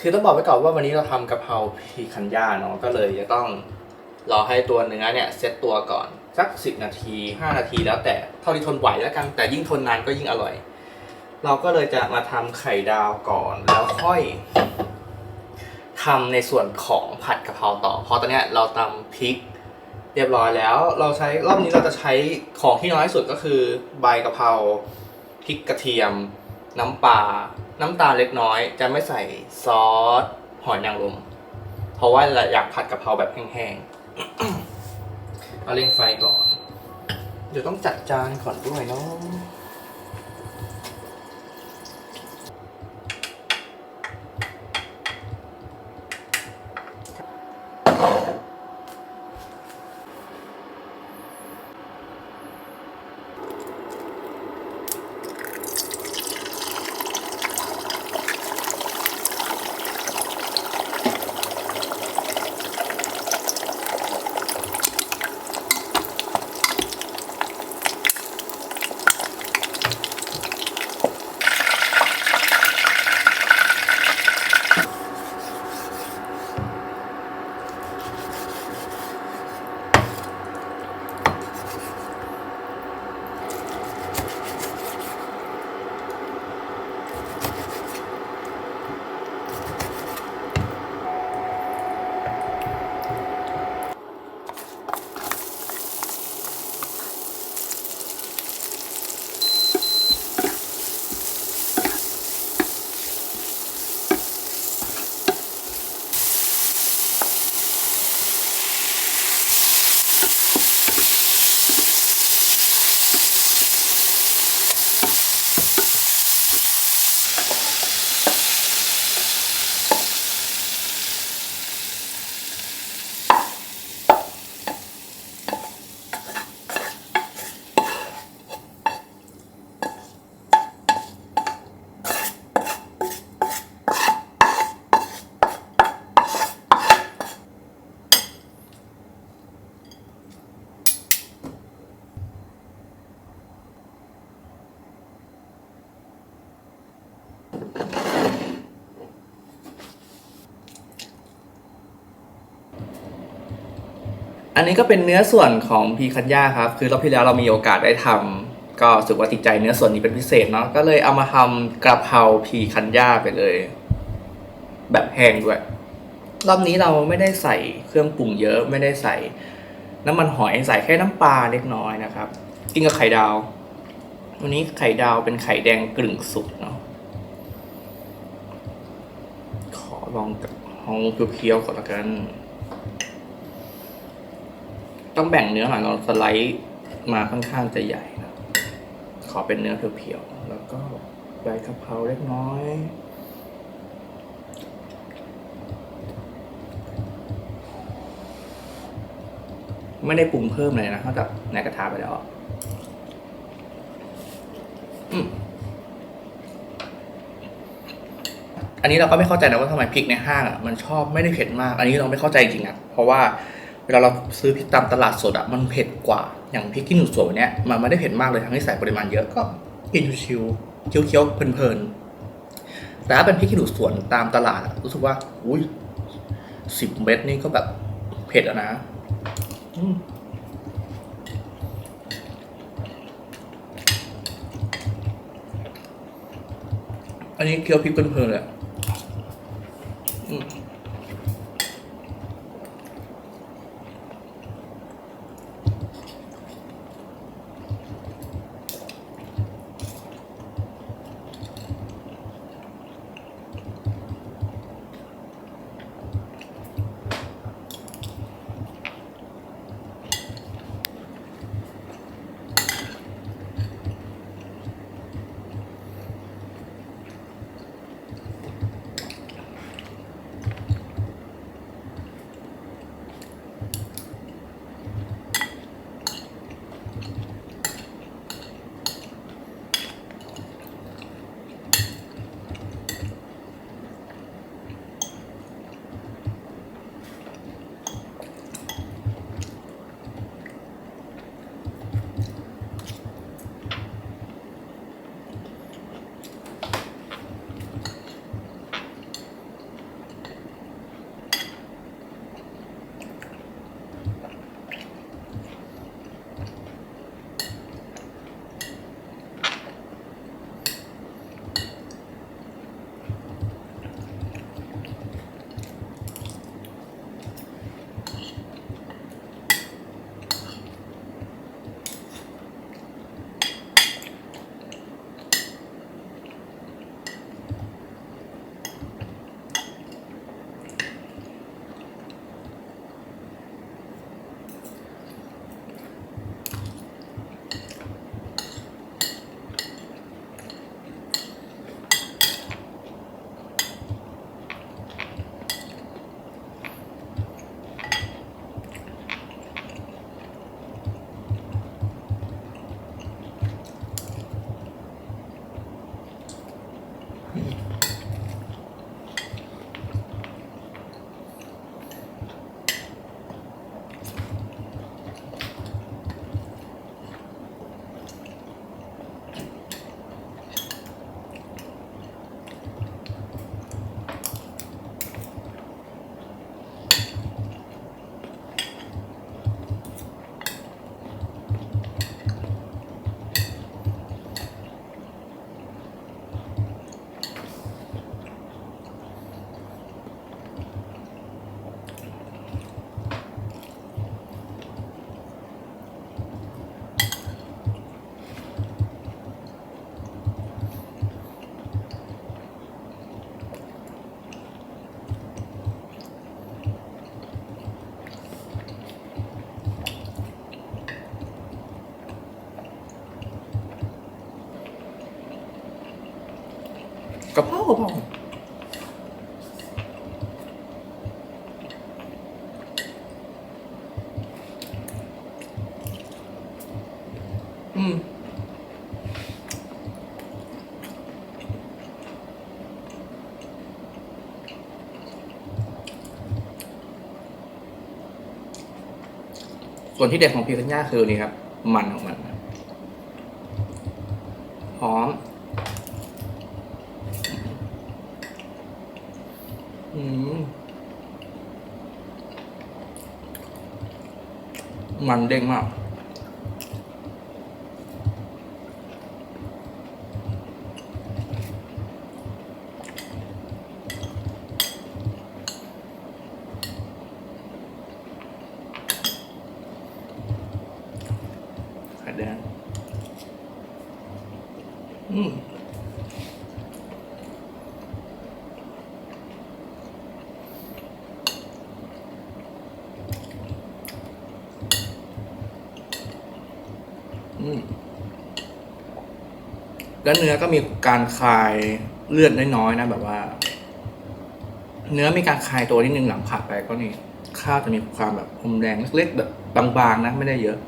คือต้องบอกไว้ก่อนว่าวันนี้เราทำกะเพราพีคันย่าเนาะก็เลยจะต้องรอให้ตัวเนื้อเนี่ยเซตตัวก่อนสัก 10 นาที 5 นาทีแล้วแต่เท่าที่ทนไหวแล้วกันแต่ยิ่งทนนานก็ยิ่งอร่อย เราก็เลยจะมาทำไข่ดาวก่อนแล้วค่อยทำในส่วนของผัดกะเพราต่อ เพราะตอนนี้เราตำพริกเรียบร้อยแล้ว เราใช้รอบนี้เราจะใช้ของที่น้อยที่สุดก็คือใบกะเพราพริกกระเทียม น้ำปลา น้ำตาลเล็กน้อย จะไม่ใส่ซอสหอยนางรมเพราะว่าเราอยากผัดกะเพราแบบแห้งๆ เอาเร่งไฟก่อน เดี๋ยวต้องจัดจานก่อนด้วยเนาะ อันนี้ก็เป็นเนื้อส่วนของพีคันย่าครับ คือรอบที่แล้วเรามีโอกาสได้ทำก็รู้สึกว่าติดใจเนื้อส่วนนี้เป็นพิเศษเนาะก็เลยเอามาทำกระเพราพีคันย่าไปเลย แบบแห้งด้วย รอบนี้เราไม่ได้ใส่เครื่องปรุงเยอะไม่ได้ใส่ น้ำมันหอยใส่แค่น้ำปลาเล็กน้อยนะครับกินกับไข่ดาววันนี้ไข่ดาวเป็นไข่แดงกลึ่งสุกเนาะขอลองกับห้องเพียวๆก่อนละกัน ต้องแบ่งเนื้อหน่อยเราสไลด์มาค่อนข้างจะใหญ่นะขอเป็นเนื้อเพียวๆแล้วก็ใบกะเพราเล็กน้อยไม่ได้ปรุงเพิ่มเลยนะนอกจากับในกระทะไปแล้วอันนี้เราก็ไม่เข้าใจนะว่าทำไมพริกในห้างอะมันชอบไม่ได้เผ็ดมาก อันนี้เราไม่เข้าใจจริงๆนะเพราะว่า เวลาเราซื้อพริกตามตลาดสดอะมันเผ็ดกว่า อย่างพริกขี้หนูสวนเนี้ยมันไม่ได้เผ็ดมากเลยทั้งที่ใส่ปริมาณเยอะก็กินชิวๆเคี้ยวๆเพลินๆแต่ถ้าเป็นพริกขี้หนูสวนตามตลาดอะรู้สึกว่า อุ้ยสิบเม็ดนี่ก็แบบเผ็ดอะนะอันนี้เคี้ยวพริกเพลินๆเลยอืม เบาอืมส่วนที่เด็ดของพีคันย่าคือนี่ครับ มันของมันหอม อืมมันเด้งมาก ไข่แดง อืม อืม แล้วเนื้อก็มีการคลายเลือดน้อยๆนะแบบว่า เนื้อมีการคลายตัวนิดนึงหลังผัดไปก็นี่ข้าวจะมีความแบบอมแดงเล็กๆแบบบางๆนะไม่ได้เยอะ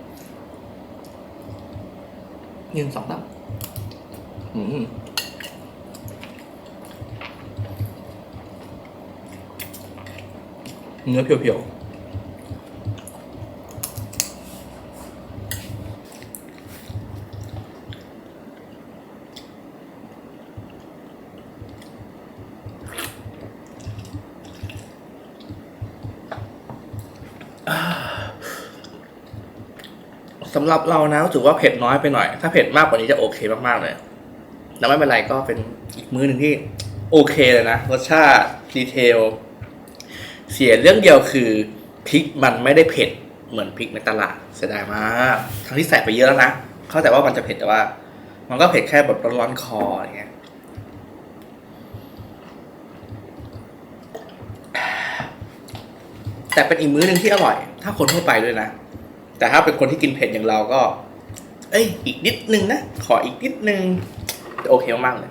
ยืนสองตั้งอืมเนื้อเพียวๆ สำหรับเรานะรู้สึกว่าเผ็ดน้อยไปหน่อย ถ้าเผ็ดมากกว่านี้จะโอเคมากๆเลยแล้วไม่เป็นไรก็เป็นอีกมื้อหนึ่งที่โอเคเลยนะรสชาติดีเทลเสียเรื่องเดียวคือพริกมันไม่ได้เผ็ดเหมือนพริกในตลาดเสียดายมากทั้งที่ใส่ไปเยอะแล้วนะเข้าใจว่ามันจะเผ็ดแต่ว่า มันก็เผ็ดแค่แบบร้อนๆคออะไรเงี้ยแต่เป็นอีกมื้อหนึ่งที่อร่อย ถ้าคนทั่วไปด้วยนะ แต่ถ้าเป็นคนที่กินเผ็ดอย่างเราก็ เอ้ย อีกนิดนึงนะ ขออีกนิดนึง โอเคมากเลย